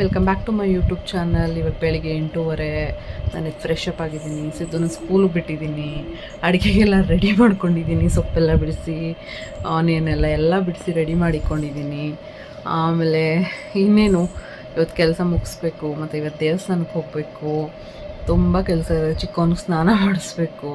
Welcome back to my YouTube channel ಇವಾಗ ಬೆಳಿಗ್ಗೆ ಎಂಟೂವರೆ, ನಾನು ಫ್ರೆಶ್ ಅಪ್ ಆಗಿದ್ದೀನಿ. ಸಿದ್ದನ ಸ್ಕೂಲ್ಗೆ ಬಿಟ್ಟಿದ್ದೀನಿ. ಅಡುಗೆಗೆಲ್ಲ ರೆಡಿ ಮಾಡ್ಕೊಂಡಿದ್ದೀನಿ. ಸೊಪ್ಪೆಲ್ಲ ಬಿಡಿಸಿ ಆನಿಯನ್ ಎಲ್ಲ ಎಲ್ಲ ಬಿಡಿಸಿ ರೆಡಿ ಮಾಡಿಕೊಂಡಿದ್ದೀನಿ. ಆಮೇಲೆ ಇನ್ನೇನು ಇವತ್ತು ಕೆಲಸ ಮುಗಿಸ್ಬೇಕು. ಮತ್ತು ಇವತ್ತು ದೇವಸ್ಥಾನಕ್ಕೆ ಹೋಗಬೇಕು. ತುಂಬ ಕೆಲಸ ಇದೆ. ಚಿಕ್ಕವನಿಗೆ ಸ್ನಾನ ಮಾಡಿಸ್ಬೇಕು.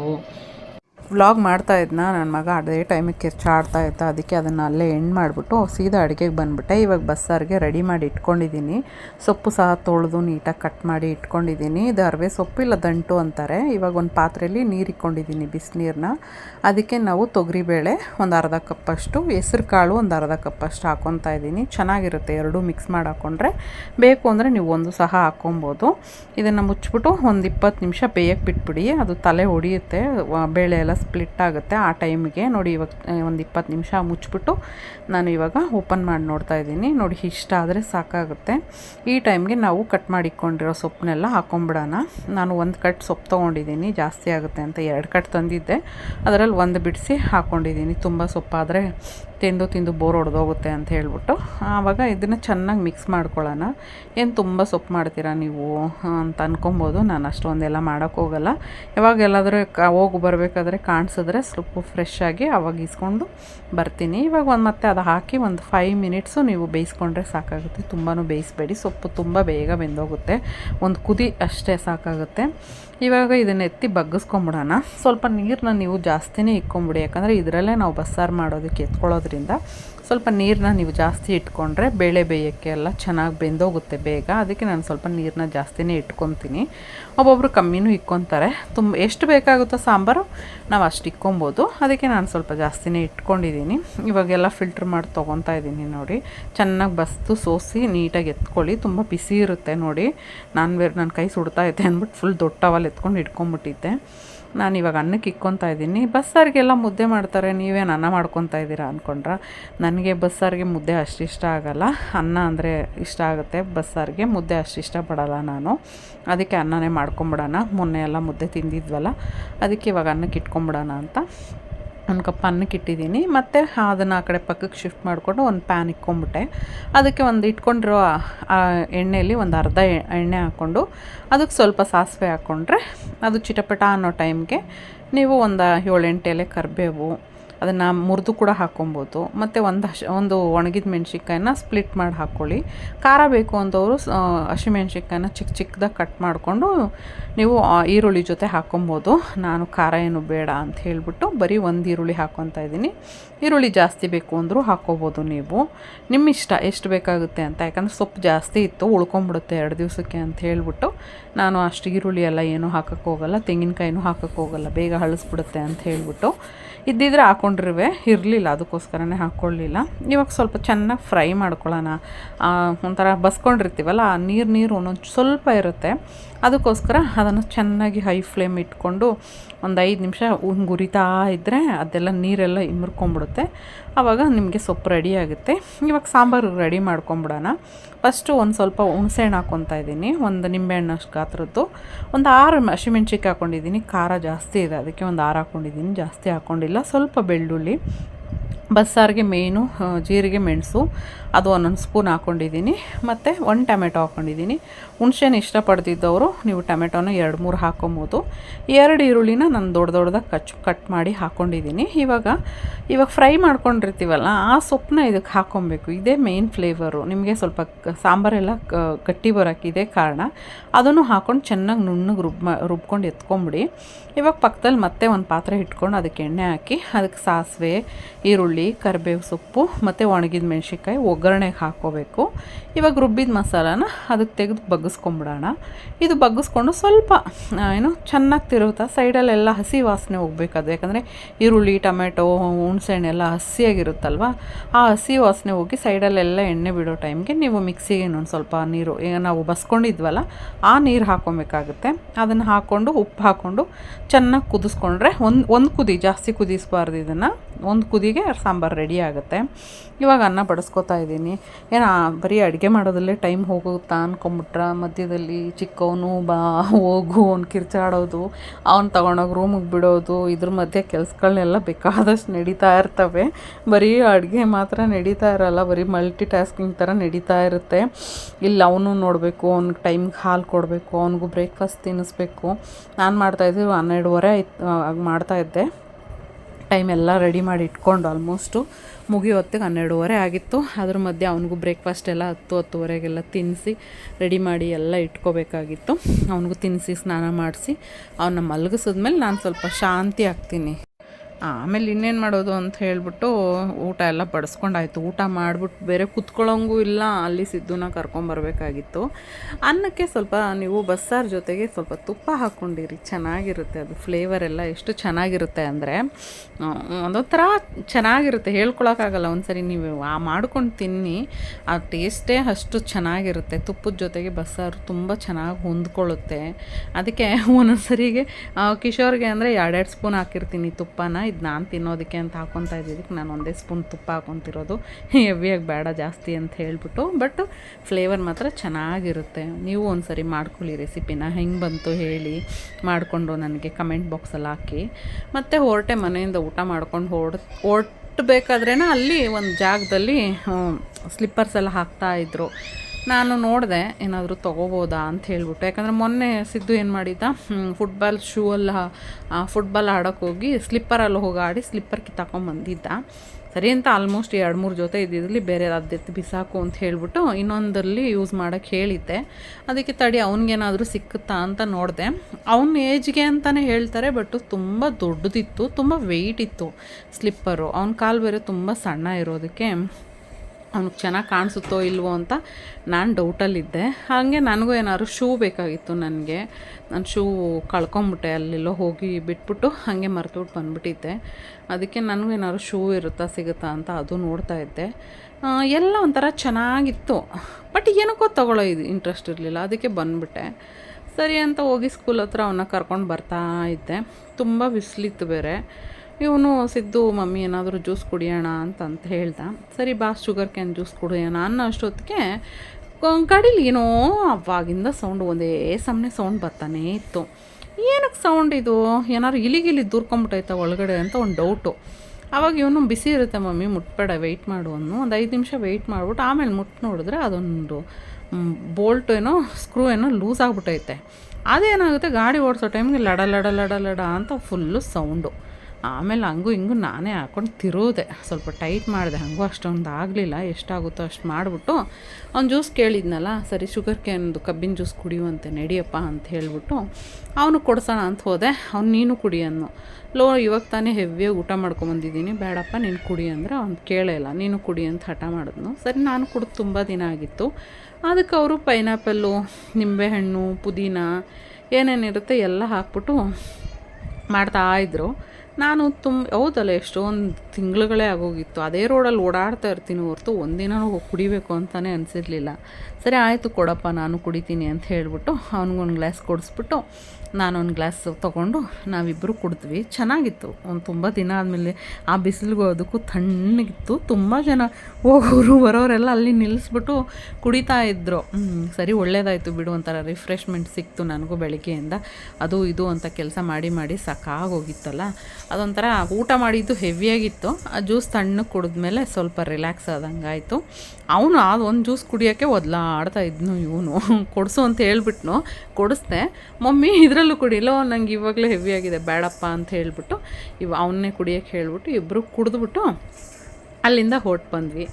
ವ್ಲಾಗ್ ಮಾಡ್ತಾ ಇದ್ನ ನನ್ನ ಮಗ ಅದೇ ಟೈಮಿಗೆ ಕಿರ್ಚಾಡ್ತಾ ಇದ್ದ. ಅದಕ್ಕೆ ಅದನ್ನು ಅಲ್ಲೇ ಎಂಡ್ ಮಾಡಿಬಿಟ್ಟು ಸೀದಾ ಅಡುಗೆಗೆ ಬಂದುಬಿಟ್ಟೆ. ಇವಾಗ ಬಸ್ಸಾರಿಗೆ ರೆಡಿ ಮಾಡಿ ಇಟ್ಕೊಂಡಿದ್ದೀನಿ ಸೊಪ್ಪು ಸಹ ತೊಳೆದು ನೀಟಾಗಿ ಕಟ್ ಮಾಡಿ ಇಟ್ಕೊಂಡಿದ್ದೀನಿ ಇದು ಅರವೆ ಸೊಪ್ಪು ಇಲ್ಲ ದಂಟು ಅಂತಾರೆ. ಇವಾಗ ಒಂದು ಪಾತ್ರೆಯಲ್ಲಿ ನೀರು ಇಟ್ಕೊಂಡಿದ್ದೀನಿ ಬಿಸಿನೀರನ್ನ ಅದಕ್ಕೆ ನಾವು ತೊಗರಿಬೇಳೆ ಒಂದು ಅರ್ಧ ಕಪ್ಪಷ್ಟು ಹೆಸ್ರು ಕಾಳು ಒಂದು ಅರ್ಧ ಕಪ್ಪಷ್ಟು ಹಾಕ್ಕೊತಾ ಇದ್ದೀನಿ. ಚೆನ್ನಾಗಿರುತ್ತೆ ಎರಡೂ ಮಿಕ್ಸ್ ಮಾಡಿ ಹಾಕ್ಕೊಂಡ್ರೆ ಬೇಕು ಅಂದರೆ ನೀವು ಒಂದು ಸಹ ಹಾಕ್ಕೊಬೋದು ಇದನ್ನು ಮುಚ್ಚಿಬಿಟ್ಟು ಒಂದು ಇಪ್ಪತ್ತು ನಿಮಿಷ ಬೇಯಕ್ಕೆ ಬಿಟ್ಬಿಡಿ. ಅದು ತಲೆ ಹೊಡಿಯುತ್ತೆ ಬೇಳೆ ಎಲ್ಲ ಸ್ಪ್ಲಿಟ್ ಆಗುತ್ತೆ ಆ ಟೈಮಿಗೆ ನೋಡಿ ಇವಾಗ ಒಂದು ಇಪ್ಪತ್ತು ನಿಮಿಷ ಮುಚ್ಚಿಬಿಟ್ಟು ನಾನು ಇವಾಗ ಓಪನ್ ಮಾಡಿ ನೋಡ್ತಾ ಇದ್ದೀನಿ. ನೋಡಿ, ಇಷ್ಟ ಆದರೆ ಸಾಕಾಗುತ್ತೆ. ಈ ಟೈಮ್ಗೆ ನಾವು ಕಟ್ ಮಾಡಿಕೊಂಡಿರೋ ಸೊಪ್ಪನ್ನೆಲ್ಲ ಹಾಕೊಂಬಿಡೋಣ. ನಾನು ಒಂದು ಕಟ್ ಸೊಪ್ಪು ತೊಗೊಂಡಿದ್ದೀನಿ. ಜಾಸ್ತಿ ಆಗುತ್ತೆ ಅಂತ ಎರಡು ಕಟ್ ತಂದಿದ್ದೆ. ಅದರಲ್ಲಿ ಒಂದು ಬಿಡಿಸಿ ಹಾಕ್ಕೊಂಡಿದ್ದೀನಿ ತುಂಬ ಸೊಪ್ಪಾದರೆ ತಿಂದು ತಿಂದು ಬೋರ್ ಹೊಡೆದೋಗುತ್ತೆ ಅಂತ ಹೇಳ್ಬಿಟ್ಟು, ಆವಾಗ ಇದನ್ನು ಚೆನ್ನಾಗಿ ಮಿಕ್ಸ್ ಮಾಡ್ಕೊಳ್ಳೋಣ. ಏನು ತುಂಬ ಸೊಪ್ಪು ಮಾಡ್ತೀರಾ ನೀವು ಅಂತ ಅನ್ಕೊಬೋದು. ನಾನು ಅಷ್ಟೊಂದೆಲ್ಲ ಮಾಡೋಕ್ಕೋಗಲ್ಲ ಯಾವಾಗ ಎಲ್ಲಾದರೂ ಹೋಗಿ ಬರಬೇಕಾದ್ರೆ ಕಾಣಿಸಿದ್ರೆ ಸ್ವಲ್ಪ ಫ್ರೆಶ್ ಆಗಿ ಅವಾಗ ಇಸ್ಕೊಂಡು ಬರ್ತೀನಿ. ಇವಾಗ ಒಂದು ಮತ್ತೆ ಅದು ಹಾಕಿ ಒಂದು ಫೈವ್ ಮಿನಿಟ್ಸು ನೀವು ಬೇಯಿಸ್ಕೊಂಡ್ರೆ ಸಾಕಾಗುತ್ತೆ. ತುಂಬಾ ಬೇಯಿಸ್ಬೇಡಿ. ಸೊಪ್ಪು ತುಂಬ ಬೇಗ ಬೆಂದೋಗುತ್ತೆ. ಒಂದು ಕುದಿ ಅಷ್ಟೇ ಸಾಕಾಗುತ್ತೆ. ಇವಾಗ ಇದನ್ನ ಎತ್ತಿ ಬಗ್ಗಿಸ್ಕೊಂಬಿಡೋಣ. ಸ್ವಲ್ಪ ನೀರನ್ನ ನೀವು ಜಾಸ್ತಿನೇ ಇಕ್ಕೊಂಬಿಡಿ. ಯಾಕಂದರೆ ಇದರಲ್ಲೇ ನಾವು ಬಸ್ಸಾರು ಮಾಡೋದಕ್ಕೆ ಎತ್ಕೊಳ್ಳೋದ್ರಿಂದ ಸ್ವಲ್ಪ ನೀರನ್ನ ನೀವು ಜಾಸ್ತಿ ಇಟ್ಕೊಂಡ್ರೆ ಬೇಳೆ ಬೇಯೋಕ್ಕೆ ಎಲ್ಲ ಚೆನ್ನಾಗಿ ಬೆಂದೋಗುತ್ತೆ ಬೇಗ. ಅದಕ್ಕೆ ನಾನು ಸ್ವಲ್ಪ ನೀರನ್ನ ಜಾಸ್ತಿನೇ ಇಟ್ಕೊತೀನಿ. ಒಬ್ಬೊಬ್ಬರು ಕಮ್ಮಿನೂ ಇಕ್ಕೊತಾರೆ. ತುಂಬ, ಎಷ್ಟು ಬೇಕಾಗುತ್ತೋ ಸಾಂಬಾರು ನಾವು ಅಷ್ಟು ಇಕ್ಕೊಬೋದು. ಅದಕ್ಕೆ ನಾನು ಸ್ವಲ್ಪ ಜಾಸ್ತಿನೇ ಇಟ್ಕೊಂಡಿದ್ದೀನಿ. ಇವಾಗೆಲ್ಲ ಫಿಲ್ಟ್ರ್ ಮಾಡಿ ತೊಗೊತಾ ಇದ್ದೀನಿ ನೋಡಿ. ಚೆನ್ನಾಗಿ ಬಸ್ತು, ಸೋಸಿ, ನೀಟಾಗಿ ಎತ್ಕೊಳ್ಳಿ. ತುಂಬ ಬಿಸಿ ಇರುತ್ತೆ ನೋಡಿ. ನಾನು ನನ್ನ ಕೈ ಸುಡ್ತಾ ಇದ್ದೆ ಅಂದ್ಬಿಟ್ಟು ಫುಲ್ ದೊಡ್ಡ ಟವಲ್ ಎತ್ಕೊಂಡು ಇಟ್ಕೊಂಬಿಟ್ಟಿದ್ದೆ ನಾನು ಇವಾಗ ಅನ್ನಕ್ಕೆ ಇಕ್ಕೊತಾ ಇದ್ದೀನಿ. ಬಸ್ಸಾರಿಗೆಲ್ಲ ಮುದ್ದೆ ಮಾಡ್ತಾರೆ ನೀವೇನು ಅನ್ನ ಮಾಡ್ಕೊತಾ ಇದ್ದೀರಾ ಅಂದ್ಕೊಂಡ್ರೆ ನನಗೆ ಬಸ್ಸಾರಿಗೆ ಮುದ್ದೆ ಅಷ್ಟು ಇಷ್ಟ ಆಗಲ್ಲ. ಅನ್ನ ಅಂದರೆ ಇಷ್ಟ ಆಗುತ್ತೆ. ಬಸ್ಸಾರಿಗೆ ಮುದ್ದೆ ಅಷ್ಟು ಇಷ್ಟಪಡಲ್ಲ ನಾನು. ಅದಕ್ಕೆ ಅನ್ನನೇ ಮಾಡ್ಕೊಂಬಿಡೋಣ. ಮೊನ್ನೆ ಎಲ್ಲ ಮುದ್ದೆ ತಿಂದಿದ್ವಲ್ಲ, ಅದಕ್ಕೆ ಇವಾಗ ಅನ್ನಕ್ಕೆ ಇಟ್ಕೊಂಬಿಡೋಣ ಅಂತ. ಒಂದು ಕಪ್ ಅನ್ನಕ್ಕೆ ಇಟ್ಟಿದ್ದೀನಿ. ಮತ್ತು ಅದನ್ನು ಆ ಕಡೆ ಪಕ್ಕಕ್ಕೆ ಶಿಫ್ಟ್ ಮಾಡಿಕೊಂಡು ಒಂದು ಪ್ಯಾನ್ ಇಕ್ಕೊಂಬಿಟ್ಟೆ ಅದಕ್ಕೆ ಒಂದು ಇಟ್ಕೊಂಡಿರೋ ಎಣ್ಣೆಯಲ್ಲಿ ಒಂದು ಅರ್ಧ ಎಣ್ಣೆ ಹಾಕ್ಕೊಂಡು ಅದಕ್ಕೆ ಸ್ವಲ್ಪ ಸಾಸಿವೆ ಹಾಕ್ಕೊಂಡ್ರೆ ಅದು ಚಿಟಪಟ ಅನ್ನೋ ಟೈಮ್ಗೆ ನೀವು ಒಂದು ಏಳೆಂಟು ಎಲೆ ಕರಿಬೇವು ಅದನ್ನು ಮುರಿದು ಕೂಡ ಹಾಕ್ಕೊಬೋದು ಮತ್ತು ಒಂದು ಹಶ್, ಒಂದು ಒಣಗಿದ ಮೆಣಸಿಕಾಯನ್ನ ಸ್ಪ್ಲಿಟ್ ಮಾಡಿ ಹಾಕ್ಕೊಳ್ಳಿ ಖಾರ ಬೇಕು ಅಂದವರು ಮೆಣಸಿಕಾಯನ್ನ ಚಿಕ್ಕ ಚಿಕ್ಕದಾಗಿ ಕಟ್ ಮಾಡಿಕೊಂಡು ನೀವು ಈರುಳ್ಳಿ ಜೊತೆ ಹಾಕ್ಕೊಬೋದು ನಾನು ಖಾರ ಏನು ಬೇಡ ಅಂತ ಹೇಳಿಬಿಟ್ಟು ಬರೀ ಒಂದು ಈರುಳ್ಳಿ ಹಾಕ್ಕೊತಾ ಇದ್ದೀನಿ. ಈರುಳ್ಳಿ ಜಾಸ್ತಿ ಬೇಕು ಅಂದರೂ ಹಾಕ್ಕೋಬೋದು ನೀವು. ನಿಮ್ಮ ಇಷ್ಟ ಎಷ್ಟು ಬೇಕಾಗುತ್ತೆ ಅಂತ, ಯಾಕಂದರೆ ಸೊಪ್ಪು ಜಾಸ್ತಿ ಇತ್ತು, ಉಳ್ಕೊಂಬಿಡುತ್ತೆ ಎರಡು ದಿವಸಕ್ಕೆ ಅಂತ ಹೇಳಿಬಿಟ್ಟು ನಾನು ಅಷ್ಟು ಈರುಳ್ಳಿ ಎಲ್ಲ ಏನೂ ಹಾಕೋಕ್ಕೋಗಲ್ಲ ತೆಂಗಿನಕಾಯಿನೂ ಹಾಕೋಕ್ಕೋಗಲ್ಲ ಬೇಗ ಹಳಸ್ಬಿಡುತ್ತೆ ಅಂತ ಹೇಳ್ಬಿಟ್ಟು ಇದ್ದಿದ್ರೆ ಹಾಕೊಂಡಿರುವೆ. ಇರಲಿಲ್ಲ, ಅದಕ್ಕೋಸ್ಕರನೇ ಹಾಕ್ಕೊಳ್ಳಿಲ್ಲ ಇವಾಗ ಸ್ವಲ್ಪ ಚೆನ್ನಾಗಿ ಫ್ರೈ ಮಾಡ್ಕೊಳ್ಳೋಣ. ಒಂಥರ ಬಸ್ಕೊಂಡಿರ್ತೀವಲ್ಲ, ಆ ನೀರು ನೀರು ಒಂದೊಂದು ಸ್ವಲ್ಪ ಇರುತ್ತೆ. ಅದಕ್ಕೋಸ್ಕರ ಅದನ್ನು ಚೆನ್ನಾಗಿ ಹೈ ಫ್ಲೇಮ್ ಇಟ್ಕೊಂಡು ಒಂದು ಐದು ನಿಮಿಷ ಹಿಂಗೆ ಉರಿತಾ ಇದ್ದರೆ ಅದೆಲ್ಲ ನೀರೆಲ್ಲ ಇಮ್ರ್ಕೊಂಬಿಡುತ್ತೆ. ಆವಾಗ ನಿಮಗೆ ಸೊಪ್ಪು ರೆಡಿ ಆಗುತ್ತೆ. ಇವಾಗ ಸಾಂಬಾರು ರೆಡಿ ಮಾಡ್ಕೊಂಬಿಡೋಣ. ಫಸ್ಟು ಒಂದು ಸ್ವಲ್ಪ ಹುಣಸೆಹಣ್ಣು ಹಾಕ್ಕೊತಾ ಇದ್ದೀನಿ. ಒಂದು ನಿಂಬೆಹಣ್ಣು ಅಷ್ಟು ಗಾತ್ರದ್ದು. ಒಂದು ಆರು ಹಸಿಮೆಣ್ಸಿನ್ಕಾಯಿ ಹಾಕ್ಕೊಂಡಿದ್ದೀನಿ ಖಾರ ಜಾಸ್ತಿ ಇದೆ. ಅದಕ್ಕೆ ಒಂದು ಆರು ಹಾಕ್ಕೊಂಡಿದ್ದೀನಿ ಜಾಸ್ತಿ ಹಾಕ್ಕೊಂಡಿಲ್ಲ ಸ್ವಲ್ಪ ಬೆಳ್ಳುಳ್ಳಿ, ಬಸ್ಸಾರಿಗೆ ಮೇಯ್ನು ಜೀರಿಗೆ, ಮೆಣಸು, ಅದು ಒಂದೊಂದು ಸ್ಪೂನ್ ಹಾಕ್ಕೊಂಡಿದ್ದೀನಿ ಮತ್ತು ಒಂದು ಟೊಮೆಟೊ ಹಾಕ್ಕೊಂಡಿದ್ದೀನಿ ಹುಣ್ಸೆನ ಇಷ್ಟಪಡ್ತಿದ್ದವರು ನೀವು ಟೊಮೆಟೊನ ಎರಡು ಮೂರು ಹಾಕ್ಕೊಬೋದು ಎರಡು ಈರುಳ್ಳಿನ ನಾನು ದೊಡ್ಡ ದೊಡ್ಡದಾಗಿ ಕಚ್, ಕಟ್ ಮಾಡಿ ಹಾಕ್ಕೊಂಡಿದ್ದೀನಿ ಇವಾಗ ಇವಾಗ ಫ್ರೈ ಮಾಡ್ಕೊಂಡಿರ್ತೀವಲ್ಲ, ಆ ಸೊಪ್ಪನ್ನ ಇದಕ್ಕೆ ಹಾಕ್ಕೊಬೇಕು ಇದೇ ಮೇಯ್ನ್ ಫ್ಲೇವರು ನಿಮಗೆ ಸ್ವಲ್ಪ ಸಾಂಬಾರೆಲ್ಲ ಗಟ್ಟಿ ಬರೋಕ್ಕೆ ಇದೇ ಕಾರಣ. ಅದನ್ನು ಹಾಕ್ಕೊಂಡು ಚೆನ್ನಾಗಿ ನುಣ್ಣಗೆ ರುಬ್ ರುಬ್ಕೊಂಡು ಎತ್ಕೊಂಬಿಡಿ. ಇವಾಗ ಪಕ್ಕದಲ್ಲಿ ಮತ್ತೆ ಒಂದು ಪಾತ್ರೆ ಇಟ್ಕೊಂಡು ಅದಕ್ಕೆ ಎಣ್ಣೆ ಹಾಕಿ, ಅದಕ್ಕೆ ಸಾಸಿವೆ, ಈರುಳ್ಳಿ, ಕರಿಬೇವು ಸೊಪ್ಪು ಮತ್ತು ಒಣಗಿದ ಮೆಣಸಿನ್ಕಾಯಿ ಒಗ್ಗರಣೆಗೆ ಹಾಕ್ಕೋಬೇಕು ಇವಾಗ ರುಬ್ಬಿದ ಮಸಾಲಾನ ಅದಕ್ಕೆ ತೆಗೆದು ಬಗ್ಗಿಸ್ಕೊಂಬಿಡೋಣ. ಇದು ಬಗ್ಗಿಸ್ಕೊಂಡು ಸ್ವಲ್ಪ ಏನು ಚೆನ್ನಾಗಿ ತಿರುತ್ತಾ ಸೈಡಲ್ಲೆಲ್ಲ ಹಸಿ ವಾಸನೆ ಹೋಗಬೇಕಾದ್ರೆ, ಯಾಕಂದರೆ ಈರುಳ್ಳಿ, ಟೊಮೆಟೊ, ಹುಣಸೆಹಣ್ಣೆಲ್ಲ ಹಸಿಯಾಗಿರುತ್ತಲ್ವ, ಆ ಹಸಿ ವಾಸನೆ ಹೋಗಿ ಸೈಡಲ್ಲೆಲ್ಲ ಎಣ್ಣೆ ಬಿಡೋ ಟೈಮ್ಗೆ ನೀವು ಮಿಕ್ಸಿಗೆ ಇನ್ನೊಂದು ಸ್ವಲ್ಪ ನೀರು, ಈಗ ನಾವು ಬಸ್ಕೊಂಡಿದ್ವಲ್ಲ, ಆ ನೀರು ಹಾಕ್ಕೊಬೇಕಾಗುತ್ತೆ. ಅದನ್ನು ಹಾಕ್ಕೊಂಡು ಉಪ್ಪು ಹಾಕ್ಕೊಂಡು ಚೆನ್ನಾಗಿ ಕುದಿಸ್ಕೊಂಡ್ರೆ ಒಂದು ಒಂದು ಕುದಿ, ಜಾಸ್ತಿ ಕುದಿಸ್ಬಾರ್ದು ಇದನ್ನು, ಒಂದು ಕುದಿಗೆ ಸಾಂಬಾರು ರೆಡಿ ಆಗುತ್ತೆ. ಇವಾಗ ಅನ್ನ ಬಡಿಸ್ಕೊತಾ ಇದ್ದೀನಿ. ಏನೋ ಬರೀ ಅಡುಗೆ ಮಾಡೋದಲ್ಲೇ ಟೈಮ್ ಹೋಗುತ್ತಾ ಅನ್ಕೊಂಬಿಟ್ರ, ಮಧ್ಯದಲ್ಲಿ ಚಿಕ್ಕವನು ಬಾ, ಹೋಗು ಅವ್ನು ಕಿರ್ಚಾಡೋದು, ಅವ್ನು ತಗೊಂಡೋಗಿ ರೂಮಿಗೆ ಬಿಡೋದು, ಇದ್ರ ಮಧ್ಯೆ ಕೆಲಸಗಳನ್ನೆಲ್ಲ ಬೇಕಾದಷ್ಟು ನಡೀತಾ ಇರ್ತವೆ. ಬರೀ ಅಡುಗೆ ಮಾತ್ರ ನಡೀತಾ ಇರಲ್ಲ, ಬರೀ ಮಲ್ಟಿ ಟಾಸ್ಕಿಂಗ್ ಥರ ನಡೀತಾ ಇರುತ್ತೆ. ಇಲ್ಲಿ, ಅವನು ನೋಡಬೇಕು, ಅವ್ನಿಗೆ ಟೈಮ್ಗೆ ಹಾಲು ಕೊಡಬೇಕು, ಅವ್ನಿಗೂ ಬ್ರೇಕ್ಫಾಸ್ಟ್ ತಿನ್ನಿಸ್ಬೇಕು ನಾನು ಮಾಡ್ತಾಯಿದ್ದೆ ಹನ್ನೆರಡುವರೆ ಆಯ್ತು ಮಾಡ್ತಾಯಿದ್ದೆ ಟೈಮ್ ಎಲ್ಲ ರೆಡಿ ಮಾಡಿ ಇಟ್ಕೊಂಡು ಆಲ್ಮೋಸ್ಟು ಮುಗಿಯೋ ಹೊತ್ತಿಗೆ ಹನ್ನೆರಡುವರೆ ಆಗಿತ್ತು. ಅದ್ರ ಮಧ್ಯೆ ಅವನಿಗೂ ಬ್ರೇಕ್ಫಾಸ್ಟ್ ಎಲ್ಲ ಹತ್ತು, ಹತ್ತುವರೆಗೆಲ್ಲ ತಿನ್ನಿಸಿ ರೆಡಿ ಮಾಡಿ ಎಲ್ಲ ಇಟ್ಕೋಬೇಕಾಗಿತ್ತು. ಅವನಿಗೂ ತಿನ್ನಿಸಿ ಸ್ನಾನ ಮಾಡಿಸಿ ಅವನ್ನ ಮಲಗಿಸಿದ್ಮೇಲೆ ನಾನು ಸ್ವಲ್ಪ ಶಾಂತಿ ಆಗ್ತೀನಿ. ಆಮೇಲೆ ಇನ್ನೇನು ಮಾಡೋದು ಅಂತ ಹೇಳ್ಬಿಟ್ಟು ಊಟ ಎಲ್ಲ ಬಡಿಸ್ಕೊಂಡಾಯ್ತು. ಊಟ ಮಾಡಿಬಿಟ್ಟು ಬೇರೆ ಕುತ್ಕೊಳ್ಳೋಂಗೂ ಇಲ್ಲ, ಅಲ್ಲಿ ಸಿದ್ದುನ ಕರ್ಕೊಂಬರ್ಬೇಕಾಗಿತ್ತು. ಅನ್ನಕ್ಕೆ ಸ್ವಲ್ಪ ನೀವು ಬಸ್ಸಾರು ಜೊತೆಗೆ ಸ್ವಲ್ಪ ತುಪ್ಪ ಹಾಕ್ಕೊಂಡಿರಿ, ಚೆನ್ನಾಗಿರುತ್ತೆ ಅದು ಫ್ಲೇವರ್ ಎಲ್ಲ ಎಷ್ಟು ಚೆನ್ನಾಗಿರುತ್ತೆ ಅಂದರೆ. ಒಂದೊಂಥರ ಚೆನ್ನಾಗಿರುತ್ತೆ, ಹೇಳ್ಕೊಳಕ್ಕಾಗಲ್ಲ. ಒಂದ್ಸರಿ ನೀವು ಆ ಮಾಡ್ಕೊಂಡು ತಿನ್ನಿ, ಆ ಟೇಸ್ಟೇ ಅಷ್ಟು ಚೆನ್ನಾಗಿರುತ್ತೆ. ತುಪ್ಪದ ಜೊತೆಗೆ ಬಸ್ಸಾರು ತುಂಬ ಚೆನ್ನಾಗಿ ಹೊಂದ್ಕೊಳ್ಳುತ್ತೆ. ಅದಕ್ಕೆ ಒಂದೊಂದು ಸರಿಗೆ ಕಿಶೋರ್ಗೆ ಅಂದರೆ ಎರಡೆರಡು ಸ್ಪೂನ್ ಹಾಕಿರ್ತೀನಿ ತುಪ್ಪನ. ಇದು ನಾನು ತಿನ್ನೋದಕ್ಕೆ ಅಂತ ಹಾಕೊತಾ ಇದ್ದಿದ್ದಕ್ಕೆ ನಾನು ಒಂದೇ ಸ್ಪೂನ್ ತುಪ್ಪ ಹಾಕೊತಿರೋದು. ಹೆವಿಯಾಗಿ ಬೇಡ ಜಾಸ್ತಿ ಅಂತ ಹೇಳಿಬಿಟ್ಟು. ಬಟ್ ಫ್ಲೇವರ್ ಮಾತ್ರ ಚೆನ್ನಾಗಿರುತ್ತೆ. ನೀವು ಒಂದು ಸರಿ ಮಾಡ್ಕೊಳ್ಳಿ ರೆಸಿಪಿನ ಹೆಂಗೆ ಬಂತು ಹೇಳಿ ಮಾಡಿಕೊಂಡು ನನಗೆ ಕಮೆಂಟ್ ಬಾಕ್ಸಲ್ಲಿ ಹಾಕಿ. ಮತ್ತು ಹೊರಟೆ ಮನೆಯಿಂದ ಊಟ ಮಾಡ್ಕೊಂಡು ಹೊಡ್ ಹೊರಟಬೇಕಾದ್ರೇ ಅಲ್ಲಿ ಒಂದು ಜಾಗದಲ್ಲಿ ಸ್ಲಿಪ್ಪರ್ಸ್ ಎಲ್ಲ ಹಾಕ್ತಾಯಿದ್ರು ನಾನು ನೋಡಿದೆ, ಏನಾದರೂ ತೊಗೋಬೋದಾ ಅಂತ ಹೇಳ್ಬಿಟ್ಟು. ಯಾಕಂದರೆ ಮೊನ್ನೆ ಸಿದ್ದು ಏನು ಮಾಡಿದ್ದ? ಫುಟ್ಬಾಲ್ ಶೂ ಎಲ್ಲ ಫುಟ್ಬಾಲ್ ಆಡೋಕ್ಕೆ ಹೋಗಿ ಸ್ಲಿಪ್ಪರಲ್ಲಿ ಹೋಗಿ ಆಡಿ ಸ್ಲಿಪ್ಪರ್ ಕಿತ್ತಾಕೊಂಬಂದಿದ್ದ ಸರಿ ಅಂತ ಆಲ್ಮೋಸ್ಟ್ ಎರಡು, ಮೂರು ಜೊತೆ ಇದ್ದಿದ್ರಲ್ಲಿ ಬೇರೆ ಅದೆತ್ತು ಬಿಸಾಕು ಅಂತ ಹೇಳ್ಬಿಟ್ಟು ಇನ್ನೊಂದರಲ್ಲಿ ಯೂಸ್ ಮಾಡೋಕ್ಕೆ ಹೇಳಿದ್ದೆ. ಅದಕ್ಕೆ ತಡಿ ಅವ್ನಿಗೇನಾದರೂ ಸಿಕ್ಕುತ್ತಾ ಅಂತ ನೋಡಿದೆ. ಅವನ ಏಜ್ಗೆ ಅಂತಲೇ ಹೇಳ್ತಾರೆ ಬಟ್ ತುಂಬ ದೊಡ್ಡದಿತ್ತು, ತುಂಬ ವೆಯ್ಟ್ ಇತ್ತು ಸ್ಲಿಪ್ಪರು ಅವ್ನ ಕಾಲು ಬೇರೆ ತುಂಬ ಸಣ್ಣ ಇರೋದಕ್ಕೆ. ಅವ್ನಿಗೆ ಚೆನ್ನಾಗಿ ಕಾಣಿಸುತ್ತೋ ಇಲ್ವೋ ಅಂತ ನಾನು ಡೌಟಲ್ಲಿದ್ದೆ ಹಾಗೆ ನನಗೂ ಏನಾದ್ರು ಶೂ ಬೇಕಾಗಿತ್ತು ನನಗೆ. ನಾನು ಶೂ ಕಳ್ಕೊಂಬಿಟ್ಟೆ, ಅಲ್ಲೆಲ್ಲೋ ಹೋಗಿ ಬಿಟ್ಬಿಟ್ಟು ಹಾಗೆ ಮರ್ತುಬಿಟ್ಟು ಬಂದುಬಿಟ್ಟಿದ್ದೆ. ಅದಕ್ಕೆ ನನಗೂ ಏನಾದ್ರು ಶೂ ಇರುತ್ತಾ, ಸಿಗುತ್ತಾ ಅಂತ ಅದು ನೋಡ್ತಾ ಇದ್ದೆ. ಎಲ್ಲ ಒಂಥರ ಚೆನ್ನಾಗಿತ್ತು. ಬಟ್ ಏನಕ್ಕೋ ತಗೊಳ್ಳೋ ಇದು ಇಂಟ್ರೆಸ್ಟ್ ಇರಲಿಲ್ಲ, ಅದಕ್ಕೆ ಬಂದುಬಿಟ್ಟೆ. ಸರಿ ಅಂತ ಹೋಗಿ ಸ್ಕೂಲ್ ಹತ್ರ ಅವನ್ನ ಕರ್ಕೊಂಡು ಬರ್ತಾ ಇದ್ದೆ. ತುಂಬ ಬಿಸಿಲಿತ್ತು ಬೇರೆ. ಇವನು ಸಿದ್ದು, ಮಮ್ಮಿ ಏನಾದರೂ ಜ್ಯೂಸ್ ಕುಡಿಯೋಣ ಅಂತ ಅಂತ ಹೇಳ್ದ. ಸರಿ ಬಾ ಶುಗರ್ ಕ್ಯಾನ್ ಜ್ಯೂಸ್ ಕುಡಿಯೋಣ ಅನ್ನೋ ಅಷ್ಟೊತ್ತಿಗೆ ಕಡೀಲಿ ಏನೋ ಅವಾಗಿಂದ ಸೌಂಡ್ ಒಂದೇ ಸಮನೆ ಸೌಂಡ್ ಬರ್ತಾನೇ ಇತ್ತು. ಏನಕ್ಕೆ ಸೌಂಡ್ ಇದು? ಏನಾದ್ರು ಇಲಿಗಿಲಿ ದೂರ್ಕೊಂಬಿಟ್ಟೈತ ಒಳಗಡೆ ಅಂತ ಒಂದು ಡೌಟು ಅವಾಗ ಇವನು ಬಿಸಿ ಇರುತ್ತೆ ಮಮ್ಮಿ, ಮುಟ್ಬೇಡ ವೆಯ್ಟ್ ಮಾಡು ಅನ್ನು. ಒಂದು ಐದು ನಿಮಿಷ ವೆಯ್ಟ್ ಮಾಡಿಬಿಟ್ಟು ಆಮೇಲೆ ಮುಟ್ಟು ನೋಡಿದ್ರೆ ಅದೊಂದು ಬೋಲ್ಟ್ ಏನೋ ಸ್ಕ್ರೂ ಏನೋ ಲೂಸ್ ಆಗಿಬಿಟ್ಟೈತೆ ಅದೇನಾಗುತ್ತೆ? ಗಾಡಿ ಓಡಿಸೋ ಟೈಮ್ಗೆ ಲಡ ಲಡ ಲಡ ಲಡ ಅಂತ ಫುಲ್ಲು ಸೌಂಡು ಆಮೇಲೆ ಹಂಗೂ ಹಿಂಗೂ ನಾನೇ ಹಾಕೊಂಡು ತಿರೋದೆ. ಸ್ವಲ್ಪ ಟೈಟ್ ಮಾಡಿದೆ. ಹಂಗೂ ಅಷ್ಟೊಂದು ಆಗಲಿಲ್ಲ. ಎಷ್ಟಾಗುತ್ತೋ ಅಷ್ಟು ಮಾಡಿಬಿಟ್ಟು ಅವ್ನು ಜ್ಯೂಸ್ ಕೇಳಿದ್ನಲ್ಲ, ಸರಿ ಶುಗರ್ ಕೇನ್ದು ಕಬ್ಬಿನ ಜ್ಯೂಸ್ ಕುಡಿಯುವಂತೆ ನಡಿಯಪ್ಪ ಅಂತ ಹೇಳಿಬಿಟ್ಟು ಅವನು ಕೊಡ್ಸೋಣ ಅಂತ ಹೋದೆ. ಅವ್ನು ನೀನು ಕುಡಿ ಅನ್ನೋ ಲೋ, ಇವಾಗ ತಾನೇ ಹೆವಿಯಾಗಿ ಊಟ ಮಾಡ್ಕೊಂಬಂದಿದ್ದೀನಿ ಬೇಡಪ್ಪ, ನೀನು ಕುಡಿ ಅಂದರೆ ಅವ್ನು ಕೇಳೇ ನೀನು ಕುಡಿ ಅಂತ ಹಠ ಮಾಡಿದ್ನು. ಸರಿ, ನಾನು ಕುಡಿದು ತುಂಬ ದಿನ ಆಗಿತ್ತು. ಅದಕ್ಕೆ ಅವರು ಪೈನಾಪಲ್ಲು, ನಿಂಬೆಹಣ್ಣು, ಪುದೀನ ಏನೇನಿರುತ್ತೆ ಎಲ್ಲ ಹಾಕ್ಬಿಟ್ಟು ಮಾಡ್ತಾಯಿದ್ರು ನಾನು ತುಂಬ ಹೌದಲ್ಲ, ಎಷ್ಟೊಂದು ತಿಂಗಳುಗಳೇ ಆಗೋಗಿತ್ತು. ಅದೇ ರೋಡಲ್ಲಿ ಓಡಾಡ್ತಾ ಇರ್ತೀನಿ ಹೊರತು ಒಂದಿನ ಕುಡಿಬೇಕು ಅಂತಲೇ ಅನಿಸಿರಲಿಲ್ಲ. ಸರಿ, ಆಯಿತು ಕೊಡಪ್ಪ, ನಾನು ಕುಡಿತೀನಿ ಅಂತ ಹೇಳಿಬಿಟ್ಟು ಅವ್ನಿಗೊಂದು ಗ್ಲಾಸ್ ಕೊಡಿಸ್ಬಿಟ್ಟು ನಾನೊಂದು ಗ್ಲಾಸ್ ತೊಗೊಂಡು ನಾವಿಬ್ಬರು ಕುಡಿದ್ವಿ. ಚೆನ್ನಾಗಿತ್ತು. ಒಂದು ತುಂಬ ದಿನ ಆದಮೇಲೆ ಆ ಬಿಸಿಲಿಗೂ ಅದಕ್ಕೂ ತಣ್ಣಗಿತ್ತು. ತುಂಬ ಜನ ಹೋಗೋರು ಬರೋರೆಲ್ಲ ಅಲ್ಲಿ ನಿಲ್ಲಿಸ್ಬಿಟ್ಟು ಕುಡಿತಾ ಇದ್ದರು ಸರಿ, ಒಳ್ಳೇದಾಯಿತು ಬಿಡು ಒಂಥರ ರಿಫ್ರೆಶ್ಮೆಂಟ್ ಸಿಕ್ತು ನನಗೂ ಬೆಳಗ್ಗೆಯಿಂದ. ಅದು ಇದು ಅಂತ ಕೆಲಸ ಮಾಡಿ ಮಾಡಿ ಸಾಕಾಗೋಗಿತ್ತಲ್ಲ. ಅದೊಂಥರ ಊಟ ಮಾಡಿದ್ದು ಹೆವಿಯಾಗಿತ್ತು. ಆ ಜ್ಯೂಸ್ ತಣ್ಣಗೆ ಕುಡಿದ್ಮೇಲೆ ಸ್ವಲ್ಪ ರಿಲ್ಯಾಕ್ಸ್ ಆದಂಗೆ ಆಯಿತು ಅವನು ಅದು ಒಂದು ಜ್ಯೂಸ್ ಕುಡಿಯೋಕ್ಕೆ ಒದ್ಲಾಡ್ತಾ ಇದ್ನು ಇವನು. ಕೊಡಿಸು ಅಂತ ಹೇಳ್ಬಿಟ್ನು. ಕೊಡಿಸ್ದೆ. ಮಮ್ಮಿ ಇದರಲ್ಲೂ ಕುಡಿಲೋ ನಂಗೆ ಇವಾಗಲೇ ಹೆವಿ ಆಗಿದೆ, ಬೇಡಪ್ಪ ಅಂತ ಹೇಳ್ಬಿಟ್ಟು ಇವ ಅವನ್ನೇ ಕುಡಿಯೋಕ್ಕೆ ಹೇಳ್ಬಿಟ್ಟು ಇಬ್ಬರು ಕುಡಿದ್ಬಿಟ್ಟು ಅಲ್ಲಿಂದ ಹೊಟ್ಟು ಬಂದ್ವಿ.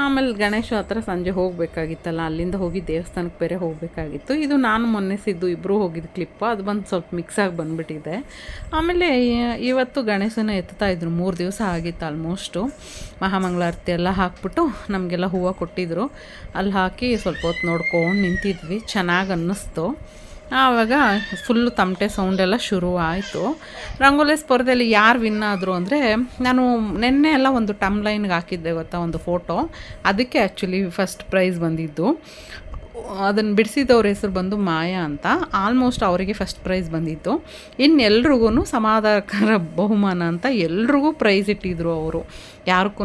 ಆಮೇಲೆ ಗಣೇಶ ಹತ್ರ ಸಂಜೆ ಹೋಗಬೇಕಾಗಿತ್ತಲ್ಲ, ಅಲ್ಲಿಂದ ಹೋಗಿ ದೇವಸ್ಥಾನಕ್ಕೆ ಬೇರೆ ಹೋಗಬೇಕಾಗಿತ್ತು. ಇದು ನಾನು ಮೊನ್ನೆ ಸಿದ್ದು ಇಬ್ಬರು ಹೋಗಿದ್ದು ಕ್ಲಿಪ್ಪು ಅದು ಬಂದು ಸ್ವಲ್ಪ ಮಿಕ್ಸ್ ಆಗಿ ಬಂದುಬಿಟ್ಟಿದೆ. ಆಮೇಲೆ ಇವತ್ತು ಗಣೇಶನ ಎತ್ತುತ್ತಾ ಇದ್ರು, ಮೂರು ದಿವಸ ಆಗಿತ್ತು ಆಲ್ಮೋಸ್ಟು ಮಹಾಮಂಗಳಾರತಿ ಎಲ್ಲ ಹಾಕ್ಬಿಟ್ಟು ನಮಗೆಲ್ಲ ಹೂವು ಕೊಟ್ಟಿದ್ರು. ಅಲ್ಲಿ ಹಾಕಿ ಸ್ವಲ್ಪ ಹೊತ್ತು ನೋಡ್ಕೊಂಡು ನಿಂತಿದ್ವಿ, ಚೆನ್ನಾಗಿ ಅನ್ನಿಸ್ತು. ಆವಾಗ ಫುಲ್ಲು ತಮಟೆ ಸೌಂಡೆಲ್ಲ ಶುರು ಆಯಿತು. ರಂಗೋಲಿ ಸ್ಪರ್ಧೆಯಲ್ಲಿ ಯಾರು ವಿನ್ ಆದರು ಅಂದರೆ, ನಾನು ನಿನ್ನೆ ಎಲ್ಲ ಒಂದು ಟಮ್ ಲೈನ್ಗೆ ಹಾಕಿದ್ದೆ ಗೊತ್ತಾ ಒಂದು ಫೋಟೋ ಅದಕ್ಕೆ ಆ್ಯಕ್ಚುಲಿ ಫಸ್ಟ್ ಪ್ರೈಸ್ ಬಂದಿದ್ದು. ಅದನ್ನು ಬಿಡಿಸಿದವ್ರ ಹೆಸರು ಬಂದು ಮಾಯಾ ಅಂತ. ಆಲ್ಮೋಸ್ಟ್ ಅವರಿಗೆ ಫಸ್ಟ್ ಪ್ರೈಸ್ ಬಂದಿತ್ತು. ಇನ್ನೆಲ್ರಿಗೂ ಸಮಾಧಾನಕರ ಬಹುಮಾನ ಅಂತ ಎಲ್ರಿಗೂ ಪ್ರೈಸ್ ಇಟ್ಟಿದ್ರು ಅವರು. ಯಾರಕ್ಕೂ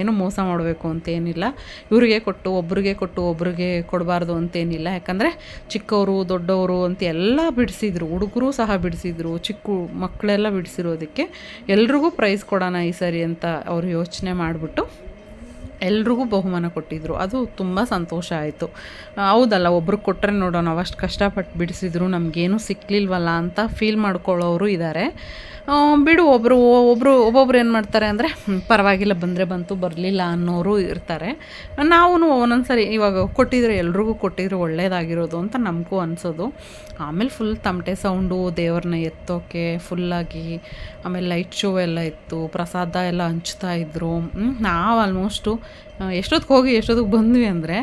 ಏನು ಮೋಸ ಮಾಡಬೇಕು ಅಂತೇನಿಲ್ಲ. ಇವರಿಗೆ ಕೊಟ್ಟು, ಒಬ್ರಿಗೆ ಕೊಟ್ಟು, ಒಬ್ರಿಗೆ ಕೊಡಬಾರ್ದು ಅಂತೇನಿಲ್ಲ. ಯಾಕಂದರೆ ಚಿಕ್ಕವರು, ದೊಡ್ಡವರು ಅಂತ ಎಲ್ಲ ಬಿಡಿಸಿದ್ರು. ಹುಡುಗರು ಸಹ ಬಿಡಿಸಿದ್ರು. ಚಿಕ್ಕ ಮಕ್ಕಳೆಲ್ಲ ಬಿಡಿಸಿರೋದಕ್ಕೆ ಎಲ್ರಿಗೂ ಪ್ರೈಸ್ ಕೊಡೋಣ ಈ ಸರಿ ಅಂತ ಅವರು ಯೋಚನೆ ಮಾಡಿಬಿಟ್ಟು ಎಲ್ರಿಗೂ ಬಹುಮಾನ ಕೊಟ್ಟಿದ್ದರು ಅದು ತುಂಬ ಸಂತೋಷ ಆಯಿತು. ಹೌದಲ್ಲ ಒಬ್ರಿಗೆ ಕೊಟ್ಟರೆ ನೋಡೋಣ. ಅವಷ್ಟು ಕಷ್ಟಪಟ್ಟು ಬಿಡಿಸಿದ್ರು. ನಮಗೇನು ಸಿಕ್ಕಲಿಲ್ವಲ್ಲ ಅಂತ ಫೀಲ್ ಮಾಡ್ಕೊಳ್ಳೋರು ಇದ್ದಾರೆ ಬಿಡು ಒಬ್ಬರು ಒಬ್ಬರು ಒಬ್ಬೊಬ್ರು ಏನು ಮಾಡ್ತಾರೆ ಅಂದರೆ ಪರವಾಗಿಲ್ಲ ಬಂದರೆ ಬಂತು ಬರಲಿಲ್ಲ ಅನ್ನೋರು ಇರ್ತಾರೆ. ನಾವು ಒಂದೊಂದು ಸರಿ ಇವಾಗ ಕೊಟ್ಟಿದ್ರೆ ಎಲ್ರಿಗೂ ಕೊಟ್ಟಿದ್ರೆ ಒಳ್ಳೇದಾಗಿರೋದು ಅಂತ ನಮಗೂ ಅನಿಸೋದು. ಆಮೇಲೆ ಫುಲ್ ತಮಟೆ ಸೌಂಡು ದೇವ್ರನ್ನ ಎತ್ತೋಕೆ ಫುಲ್ಲಾಗಿ ಆಮೇಲೆ ಲೈಟ್ ಶೋ ಎಲ್ಲ ಇತ್ತು ಪ್ರಸಾದ ಎಲ್ಲ ಹಂಚ್ತಾ ಹ್ಮ್, ನಾವು ಆಲ್ಮೋಸ್ಟು ಎಷ್ಟೊತ್ತಿಗೆ ಹೋಗಿ ಎಷ್ಟೊತ್ತಿಗೆ ಬಂದ್ವಿ ಅಂದರೆ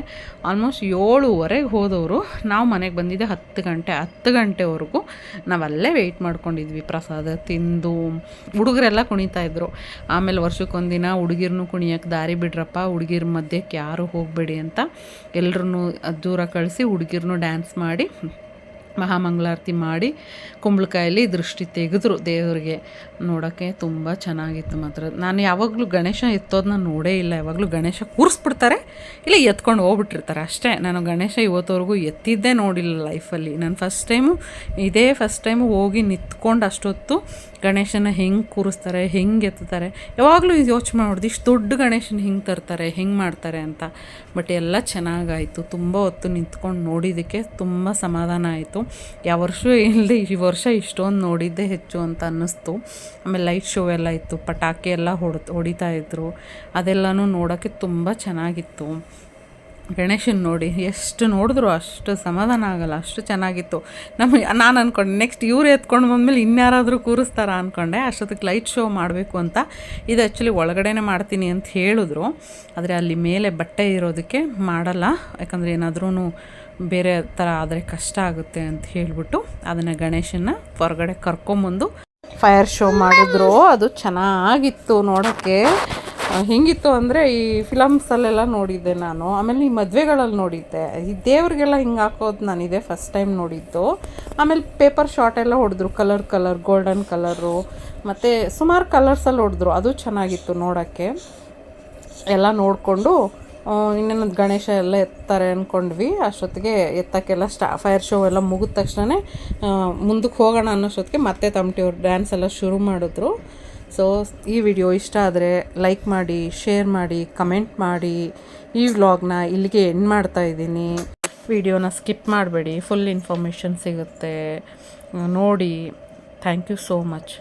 ಆಲ್ಮೋಸ್ಟ್ ಏಳುವರೆಗೆ ಹೋದವರು ನಾವು ಮನೆಗೆ ಬಂದಿದ್ದೆ ಹತ್ತು ಗಂಟೆ, ಹತ್ತು ಗಂಟೆವರೆಗೂ ನಾವಲ್ಲೇ ವೆಯ್ಟ್ ಮಾಡ್ಕೊಂಡಿದ್ವಿ. ಪ್ರಸಾದ ತಿಂದು ಹುಡುಗರೆಲ್ಲ ಕುಣಿತಾ ಇದ್ರು. ಆಮೇಲೆ ವರ್ಷಕ್ಕೊಂದಿನ ಹುಡುಗಿರ್ನು ಕುಣಿಯೋಕೆ, ದಾರಿ ಬಿಡ್ರಪ್ಪ, ಹುಡುಗಿರ ಮಧ್ಯಕ್ಕೆ ಯಾರು ಹೋಗಬೇಡಿ ಅಂತ ಎಲ್ರೂ ದೂರ ಕಳಿಸಿ ಹುಡುಗಿರ್ನು ಡ್ಯಾನ್ಸ್ ಮಾಡಿ ಮಹಾಮಂಗಳಾರತಿ ಮಾಡಿ ಕುಂಬಳಕಾಯಲ್ಲಿ ದೃಷ್ಟಿ ತೆಗೆದ್ರು ದೇವರಿಗೆ. ನೋಡೋಕ್ಕೆ ತುಂಬ ಚೆನ್ನಾಗಿತ್ತು ಮಾತ್ರ. ನಾನು ಯಾವಾಗಲೂ ಗಣೇಶ ಎತ್ತೋದನ್ನ ನೋಡೇ ಇಲ್ಲ. ಯಾವಾಗಲೂ ಗಣೇಶ ಕೂರಿಸ್ಬಿಡ್ತಾರೆ, ಇಲ್ಲ ಎತ್ಕೊಂಡು ಹೋಗ್ಬಿಟ್ಟಿರ್ತಾರೆ ಅಷ್ಟೇ. ನಾನು ಗಣೇಶ ಇವತ್ತವರೆಗೂ ಎತ್ತಿದ್ದೇ ನೋಡಿಲ್ಲ ಲೈಫಲ್ಲಿ. ನಾನು ಫಸ್ಟ್ ಟೈಮು ಇದೇ ಫಸ್ಟ್ ಟೈಮು ಹೋಗಿ ನಿಂತ್ಕೊಂಡು ಅಷ್ಟೊತ್ತು ಗಣೇಶನ ಹೆಂಗೆ ಕೂರಿಸ್ತಾರೆ, ಹೆಂಗೆ ಎತ್ತುತ್ತಾರೆ ಯಾವಾಗಲೂ ಇದು ಯೋಚನೆ ಮಾಡೋದು ಇಷ್ಟು ದೊಡ್ಡ ಗಣೇಶನ ಹಿಂಗೆ ತರ್ತಾರೆ, ಹೆಂಗೆ ಮಾಡ್ತಾರೆ ಅಂತ. ಬಟ್ ಎಲ್ಲ ಚೆನ್ನಾಗಾಯಿತು. ತುಂಬ ಹೊತ್ತು ನಿಂತ್ಕೊಂಡು ನೋಡಿದ್ದಕ್ಕೆ ತುಂಬ ಸಮಾಧಾನ ಆಯಿತು. ಯಾವ ವರ್ಷ ಇಲ್ಲದೆ ಈ ವರ್ಷ ಇಷ್ಟೊಂದು ನೋಡಿದ್ದೇ ಹೆಚ್ಚು ಅಂತ ಅನ್ನಿಸ್ತು. ಆಮೇಲೆ ಲೈಟ್ ಶೋ ಎಲ್ಲ ಇತ್ತು, ಪಟಾಕಿ ಎಲ್ಲ ಹೊಡ್ ಹೊಡಿತಾ ಇದ್ರು. ಅದೆಲ್ಲನೂ ನೋಡೋಕ್ಕೆ ತುಂಬ ಚೆನ್ನಾಗಿತ್ತು. ಗಣೇಶನ್ ನೋಡಿ, ಎಷ್ಟು ನೋಡಿದ್ರು ಅಷ್ಟು ಸಮಾಧಾನ ಆಗಲ್ಲ, ಅಷ್ಟು ಚೆನ್ನಾಗಿತ್ತು. ನಮಗೆ ನಾನು ಅಂದ್ಕೊಂಡೆ ನೆಕ್ಸ್ಟ್ ಇವ್ರು ಎತ್ಕೊಂಡು ಬಂದಮೇಲೆ ಇನ್ಯಾರಾದರೂ ಕೂರಿಸ್ತಾರ ಅಂದ್ಕೊಂಡೆ ಅಷ್ಟೊತ್ತಿಗೆ ಲೈಟ್ ಶೋ ಮಾಡಬೇಕು ಅಂತ. ಇದು ಆ್ಯಕ್ಚುಲಿ ಒಳಗಡೆನೇ ಮಾಡ್ತೀನಿ ಅಂತ ಹೇಳಿದ್ರು. ಆದರೆ ಅಲ್ಲಿ ಮೇಲೆ ಬಟ್ಟೆ ಇರೋದಕ್ಕೆ ಮಾಡಲ್ಲ. ಯಾಕಂದರೆ ಏನಾದ್ರೂ ಬೇರೆ ಥರ ಆದರೆ ಕಷ್ಟ ಆಗುತ್ತೆ ಅಂತ ಹೇಳಿಬಿಟ್ಟು ಅದನ್ನು ಗಣೇಶನ ಹೊರಗಡೆ ಕರ್ಕೊಂಬಂದು ಫೈರ್ ಶೋ ಮಾಡಿದ್ರು. ಅದು ಚೆನ್ನಾಗಿತ್ತು ನೋಡೋಕ್ಕೆ. ಹೆಂಗಿತ್ತು ಅಂದರೆ ಈ ಫಿಲಮ್ಸಲ್ಲೆಲ್ಲ ನೋಡಿದ್ದೆ ನಾನು. ಆಮೇಲೆ ಈ ಮದುವೆಗಳಲ್ಲಿ ನೋಡಿದ್ದೆ. ಈ ದೇವ್ರಿಗೆಲ್ಲ ಹಿಂಗೆ ಹಾಕೋದು ನಾನು ಇದೇ ಫಸ್ಟ್ ಟೈಮ್ ನೋಡಿದ್ದು. ಆಮೇಲೆ ಪೇಪರ್ ಶಾರ್ಟ್ ಎಲ್ಲ ಹೊಡೆದ್ರು ಕಲರ್ ಕಲರ್ ಗೋಲ್ಡನ್ ಕಲರು ಮತ್ತು ಸುಮಾರು ಕಲರ್ಸಲ್ಲಿ ಹೊಡೆದ್ರು. ಅದು ಚೆನ್ನಾಗಿತ್ತು ನೋಡೋಕ್ಕೆ. ಎಲ್ಲ ನೋಡಿಕೊಂಡು ಇನ್ನೇನು ಗಣೇಶ ಎಲ್ಲ ಎತ್ತಾರೆ ಅಂದ್ಕೊಂಡ್ವಿ ಅಷ್ಟೊತ್ತಿಗೆ ಎತ್ತಕ್ಕೆಲ್ಲ ಸ್ಟಾ, ಫೈರ್ ಶೋ ಎಲ್ಲ ಮುಗಿದ ತಕ್ಷಣ ಮುಂದಕ್ಕೆ ಹೋಗೋಣ ಅನ್ನೋಷ್ಟೊತ್ತಿಗೆ ಮತ್ತೆ ತಮಟಿಯವ್ರು ಡ್ಯಾನ್ಸ್ ಎಲ್ಲ ಶುರು ಮಾಡಿದ್ರು. ಸೊ ಈ ವಿಡಿಯೋ ಇಷ್ಟ ಆದರೆ ಲೈಕ್ ಮಾಡಿ ಶೇರ್ ಮಾಡಿ ಕಮೆಂಟ್ ಮಾಡಿ. ಈ ವ್ಲಾಗ್ನ ಇಲ್ಲಿಗೆ ಎಂಡ್ ಮಾಡ್ತಾ ಇದ್ದೀನಿ. ವಿಡಿಯೋನ ಸ್ಕಿಪ್ ಮಾಡಬೇಡಿ. ಫುಲ್ ಇನ್ಫಾರ್ಮೇಷನ್ ಸಿಗುತ್ತೆ. ನೋಡಿ. Thank you so much